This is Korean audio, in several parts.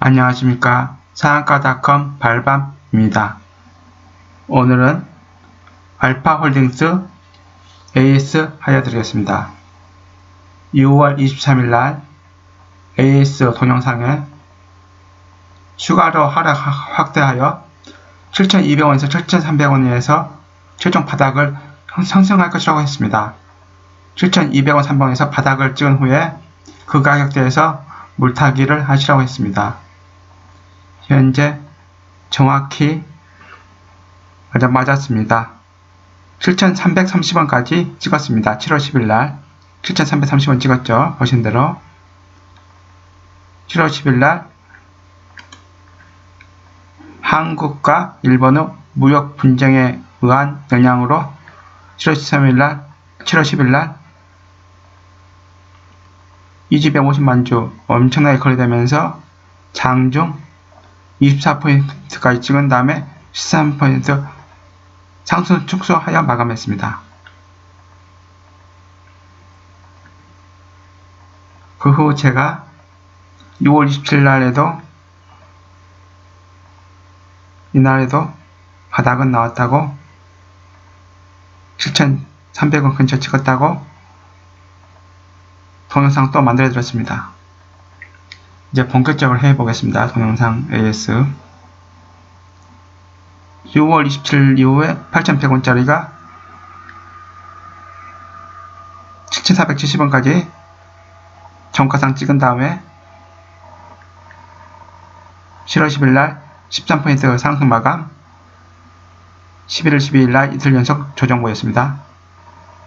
안녕하십니까 상한가닷컴 발밤입니다. 오늘은 알파홀딩스 AS 알려드리겠습니다. 6월 23일 날 AS 동영상에 추가로 하락 확대하여 7,200원에서 7,300원에서 최종 바닥을 상승할 것이라고 했습니다. 7,200원 상방에서 바닥을 찍은 후에 그 가격대에서 물타기를 하시라고 했습니다. 현재 정확히 맞았습니다. 7,330원까지 찍었습니다. 7월 10일 날 7,330원 찍었죠. 보신 대로 7월 10일 날 한국과 일본의 무역 분쟁에 의한 영향으로 7월 13일 날 7월 10일 날 2,250만 주 엄청나게 거래되면서 장중 24%까지 찍은 다음에 13% 상승 축소하여 마감했습니다. 그 후 제가 6월 27일 날에도 이날에도 바닥은 나왔다고 7,300원 근처 찍었다고 동영상 또 만들어 드렸습니다. 이제 본격적으로 해보겠습니다. 동영상 AS 6월 27일 이후에 8,100원짜리가 7,470원까지 정가상 찍은 다음에 7월 10일 날 13% 상승 마감 11월 12일 날 이틀 연속 조정 보였습니다.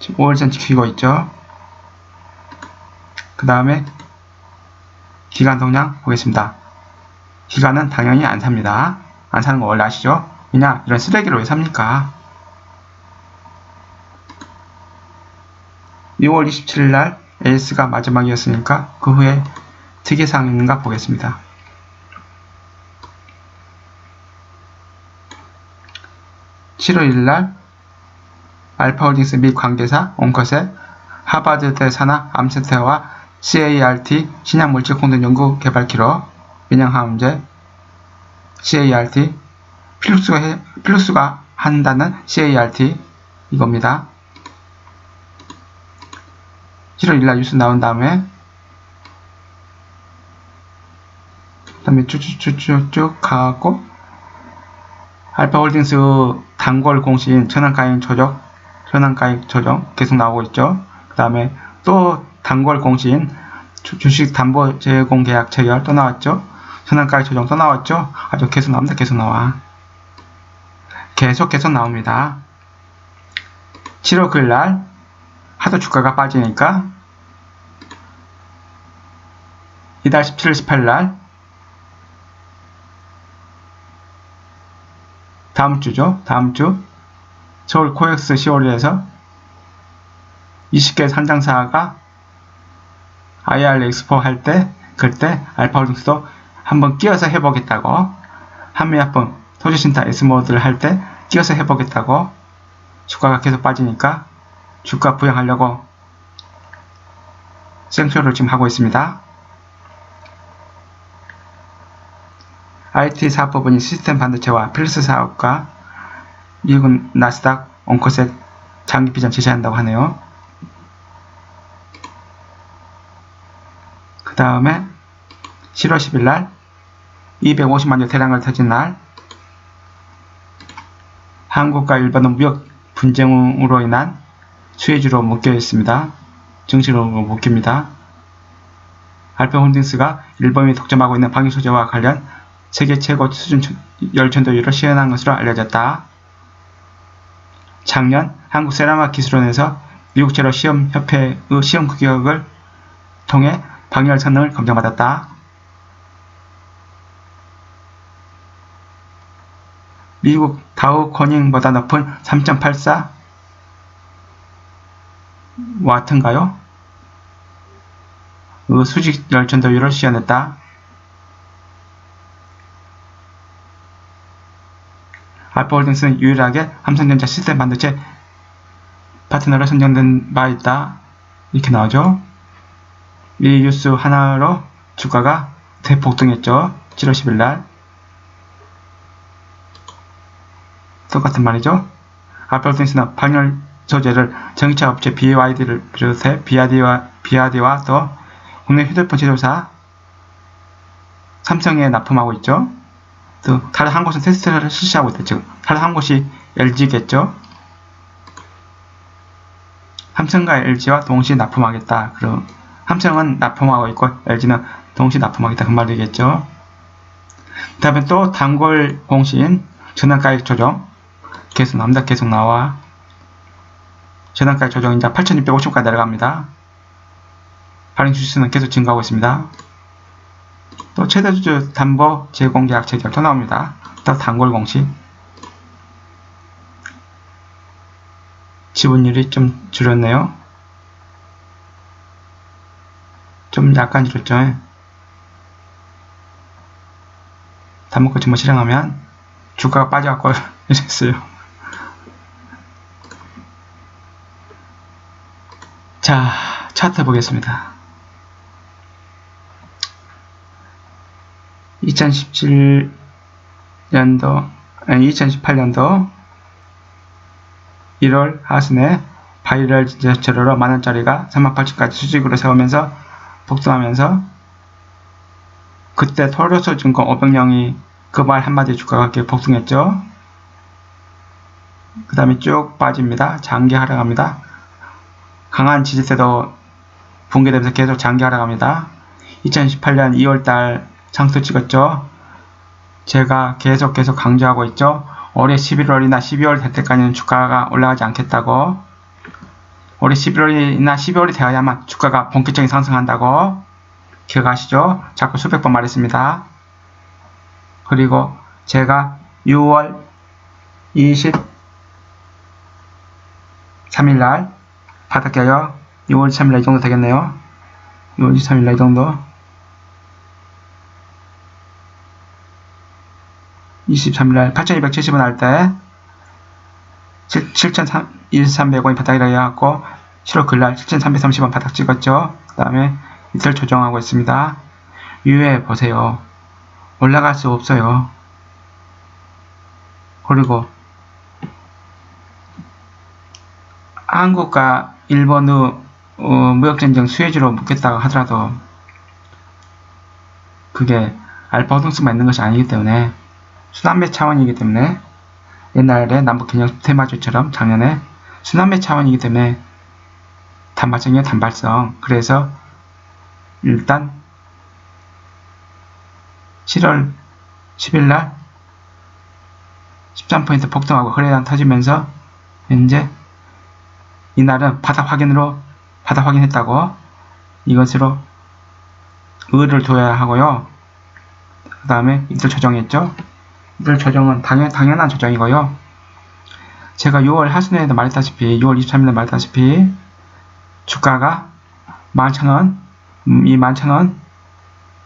5일선 지키고 있죠. 그 다음에 기간 동량 보겠습니다. 기간은 당연히 안 삽니다. 안 사는 거 원래 아시죠? 왜냐? 이런 쓰레기를 왜 삽니까? 6월 27일 날 AS가 마지막이었으니까 그 후에 특이사항 있는가 보겠습니다. 7월 1일 알파홀딩스 및 관계사 온컷의 하버드대 산하 암센터와 CART 신약물질 공동 연구 개발 기록 민영항암제 CART 필수가, 해, 필수가 한다는 CART 이겁니다. 7월 1일 뉴스 나온 다음에 그 다음에 쭉쭉쭉쭉 가고 알파홀딩스 단골 공시인 천안가행 조정 천안가행 조정 계속 나오고 있죠. 그 다음에 또 단골 공시인 주식 담보 제공 계약 체결 또 나왔죠. 천안가행 조정 또 나왔죠. 아주 계속 나옵니다. 계속 나와. 계속 계속 나옵니다. 7월 9일 날 하도 주가가 빠지니까 이달 17일 18일 날 다음 주죠. 다음 주 서울 코엑스 10월에서 20개 상장사가 IR 엑스포 할 때 그때 알파 홀딩스도 한번 끼어서 해보겠다고 한미약품 토지신타 S모드를 할 때 끼어서 해보겠다고 주가가 계속 빠지니까 주가 부양하려고 생쇼를 지금 하고 있습니다. IT 사업 부분인 시스템 반도체와 필수 사업과 미국은 나스닥, 온코셋 장기 비전 제시한다고 하네요. 다음에 7월 10일 날 250만 주 대량을 터진 날 한국과 일본은 무역 분쟁으로 인한 수혜주로 묶여 있습니다. 증시로 묶입니다. 알파홀딩스가 일본이 독점하고 있는 방위 소재와 관련 세계 최고 수준 열천도율을 시연한 것으로 알려졌다. 작년 한국 세라마 기술원에서 미국 제로 시험협회의 시험 규격을 통해 방열 성능을 검증받았다. 미국 다우 코닝보다 높은 3.84 와트인가요? 그 수직 열천도율을 시연했다. 알파홀딩스는 유일하게 삼성전자 시스템 반도체 파트너로 선정된 바 있다. 이렇게 나오죠. 이 뉴스 하나로 주가가 대폭등했죠. 7월 10일 날 똑같은 말이죠. 알파고등스는 방열 소재를 전기차 업체 BYD를 비롯해 BYD와, BYD와 또 국내 휴대폰 제조사 삼성에 납품하고 있죠. 또 다른 한 곳은 테스트를 실시하고 있다. 즉 다른 한 곳이 LG겠죠. 삼성과 LG와 동시에 납품하겠다. 그럼 삼성은 납품하고 있고 LG는 동시에 납품하겠다. 그 말이겠죠. 그 다음에 또 단골 공시인 전환가액 조정 계속 남다 계속 나와 전환가액 조정 이제 8,650까지 내려갑니다. 발행 주수는 계속 증가하고 있습니다. 또 최대 주주 담보 제공 계약 체결 또 나옵니다. 또 단골 공시 지분율이 좀 줄었네요. 좀 약간 줄었죠. 담보권 전부 실행하면 주가가 빠져갖고 이랬어요. 자, 차트 보겠습니다. 2017년도, 아니 2018년도 1월 하순에 바이럴 지자체로 만원짜리가 38,000까지 수직으로 세우면서 복등하면서 그때 토로서 증권 500명이 그 말 한마디 주가가 이렇게 복등했죠. 그 다음에 쭉 빠집니다. 장기 하락합니다. 강한 지지세도 붕괴되면서 계속 장기 하락합니다. 2018년 2월달 상수 찍었죠. 제가 계속 계속 강조하고 있죠. 올해 11월이나 12월 될 때까지는 주가가 올라가지 않겠다고 올해 11월이나 12월이 되어야만 주가가 본격적인 상승한다고 기억하시죠? 자꾸 수백 번 말했습니다. 그리고 제가 6월 23일 날 받을게요. 6월 23일 날 이 정도 되겠네요. 6월 23일 날 이 정도 23일날 8,270원 할 때 7,300원이 바닥이라 해갖고 7월 그날 7,330원 바닥 찍었죠. 그 다음에 이틀 조정하고 있습니다. 유에 보세요. 올라갈 수 없어요. 그리고 한국과 일본의 어, 무역전쟁 수혜주로 묻겠다고 하더라도 그게 알파 호등수만 있는 것이 아니기 때문에 순환배 차원이기 때문에 옛날에 남북균형 테마주처럼 작년에 순환배 차원이기 때문에 단발성이요 단발성 그래서 일단 7월 10일날 13포인트 폭등하고 거래량 터지면서 현재 이날은 바닥 확인으로 바닥 확인했다고 이것으로 의를 둬야 하고요. 그 다음에 이틀 조정했죠. 이들 조정은 당연, 당연한 조정이고요. 제가 6월 하순에도 말했다시피 6월 23일에 말했다시피 주가가 11,000원 음, 이 11,000원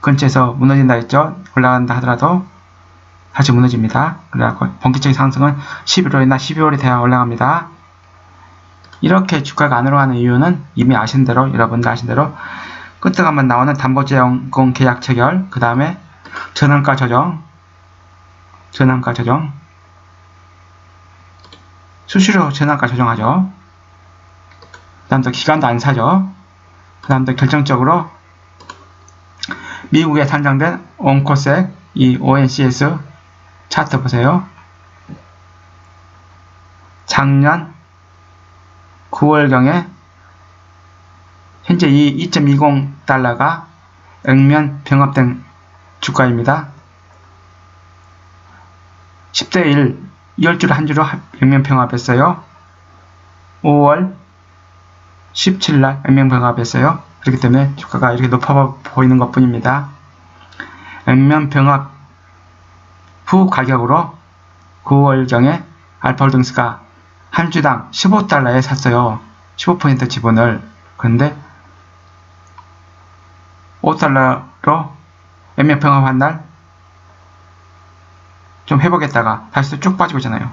근처에서 무너진다 했죠. 올라간다 하더라도 다시 무너집니다. 그래갖고 본격적인 상승은 11월이나 12월이 돼야 올라갑니다. 이렇게 주가가 안 올라가는 이유는 이미 아신 대로 여러분들 아신 대로 끝에 가면 나오는 담보제공 계약 체결 그 다음에 전환가 조정 전환가 조정 수시로 전환가 조정하죠. 그 다음 또 기간도 안 사죠. 그 다음 또 결정적으로 미국에 산정된 온코색 이 ONCS 차트 보세요. 작년 9월경에 현재 이 2.20 달러가 액면 병합된 주가입니다. 10대 1, 10줄 한 주로 액면 병합했어요. 5월 17일 날 액면 병합했어요. 그렇기 때문에 주가가 이렇게 높아 보이는 것 뿐입니다. 액면 병합 후 가격으로 9월경에 알파홀딩스가 한 주당 15달러에 샀어요. 15% 지분을. 그런데 5달러로 액면 병합한 날 좀 해보겠다가 다시 또 쭉 빠지고 있잖아요.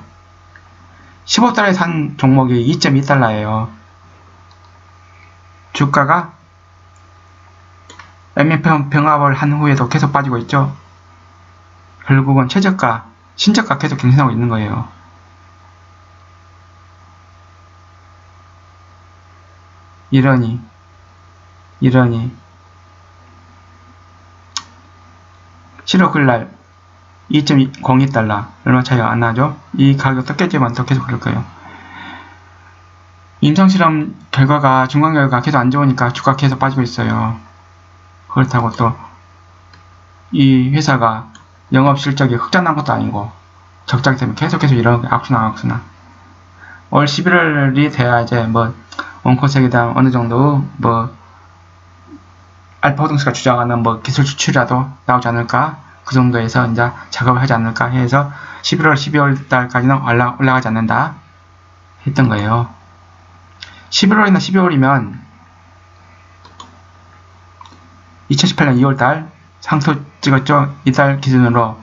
15달러에 산 종목이 2.2달러예요. 주가가 MF 병합을 한 후에도 계속 빠지고 있죠. 결국은 최저가, 신저가 계속 경신하고 있는 거예요. 이러니, 이러니, 7월 9일 날 2.02달러 얼마 차이가 안 나죠? 이 가격 더 깨지면 더 계속 그럴 거예요. 임상실험 결과가 중간 결과가 계속 안 좋으니까 주가 계속 빠지고 있어요. 그렇다고 또 이 회사가 영업 실적이 흑자난 것도 아니고 적자기 때문에 계속해서 이런 악순환 악순환. 올 11월이 돼야 이제 뭐 원코스에 대한 어느 정도 뭐 알파 호등스가 주장하는 뭐 기술 수출이라도 나오지 않을까 그 정도에서 이제 작업을 하지 않을까 해서 11월 12월 달까지는 올라, 올라가지 않는다 했던 거예요. 11월이나 12월이면 2018년 2월 달 상토 찍었죠. 이달 기준으로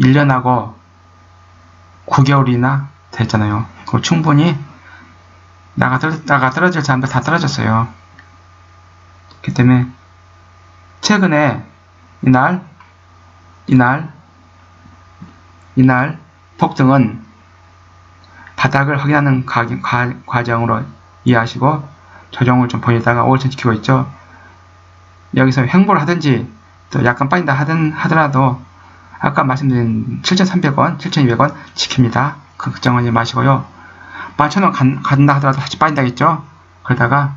1년하고 9개월이나 됐잖아요. 그 충분히 나가, 떨, 나가 떨어질 사람들 다 떨어졌어요. 그렇기 때문에 최근에 이날 이날 이날 폭등은 바닥을 확인하는 가, 과, 과정으로 이해하시고 조정을 좀 보이다가 5월선 지키고 있죠. 여기서 횡보를 하든지 또 약간 빠진다 하든 하더라도 아까 말씀드린 7,300원, 7,200원 지킵니다. 그 걱정하지 마시고요. 11,000원 간다 하더라도 다시 빠진다겠죠? 그러다가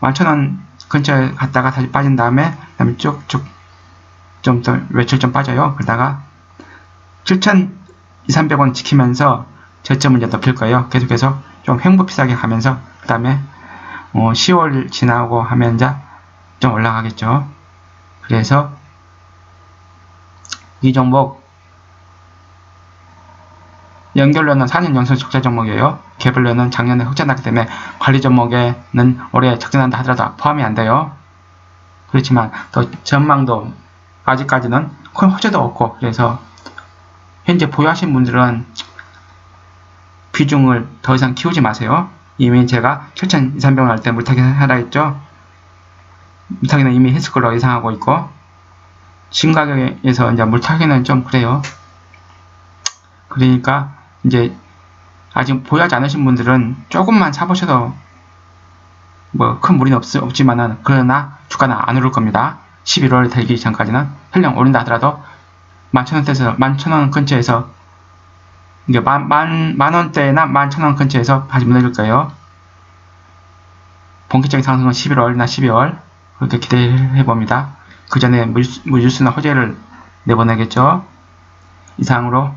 11,000원 근처에 갔다가 다시 빠진 다음에 그다음에 쭉쭉 좀 더 외출 좀 빠져요. 그러다가 7,200원 지키면서 저점을 이제 높일 거예요. 계속해서 좀 횡보 비싸게 가면서 그 다음에 어, 10월 지나고 하면 이제 좀 올라가겠죠. 그래서 이 종목 연결로는 4년 연속 적자 종목이에요. 개별로는 작년에 흑자 났기 때문에 관리 종목에는 올해 적자난다 하더라도 포함이 안 돼요. 그렇지만 또 전망도 아직까지는 큰 호재도 없고 그래서 현재 보유하신 분들은 비중을 더 이상 키우지 마세요. 이미 제가 7,200원 할 때 물타기 하라 했죠. 물타기는 이미 했을 걸로 예상하고 있고 신가격에서 이제 물타기는 좀 그래요. 그러니까 이제 아직 보유하지 않으신 분들은 조금만 사보셔도 뭐 큰 무리는 없, 없지만은 그러나 주가는 안 오를 겁니다. 11월 되기 전까지는 설령 오른다 하더라도 만천원대에서 만천원 근처에서 이게 만, 만, 만원대나 만천원 근처에서 다시 무너질 거예요. 본격적인 상승은 11월이나 12월 그렇게 기대해 봅니다. 그 전에 무주수나 호재를 내보내겠죠. 이상으로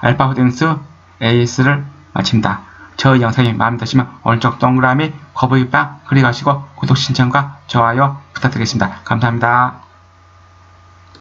알파 호딩스 AS를 마칩니다. 저 영상이 마음에 드시면 오른쪽 동그라미 거북이 빵 클릭하시고 구독 신청과 좋아요 부탁드리겠습니다. 감사합니다.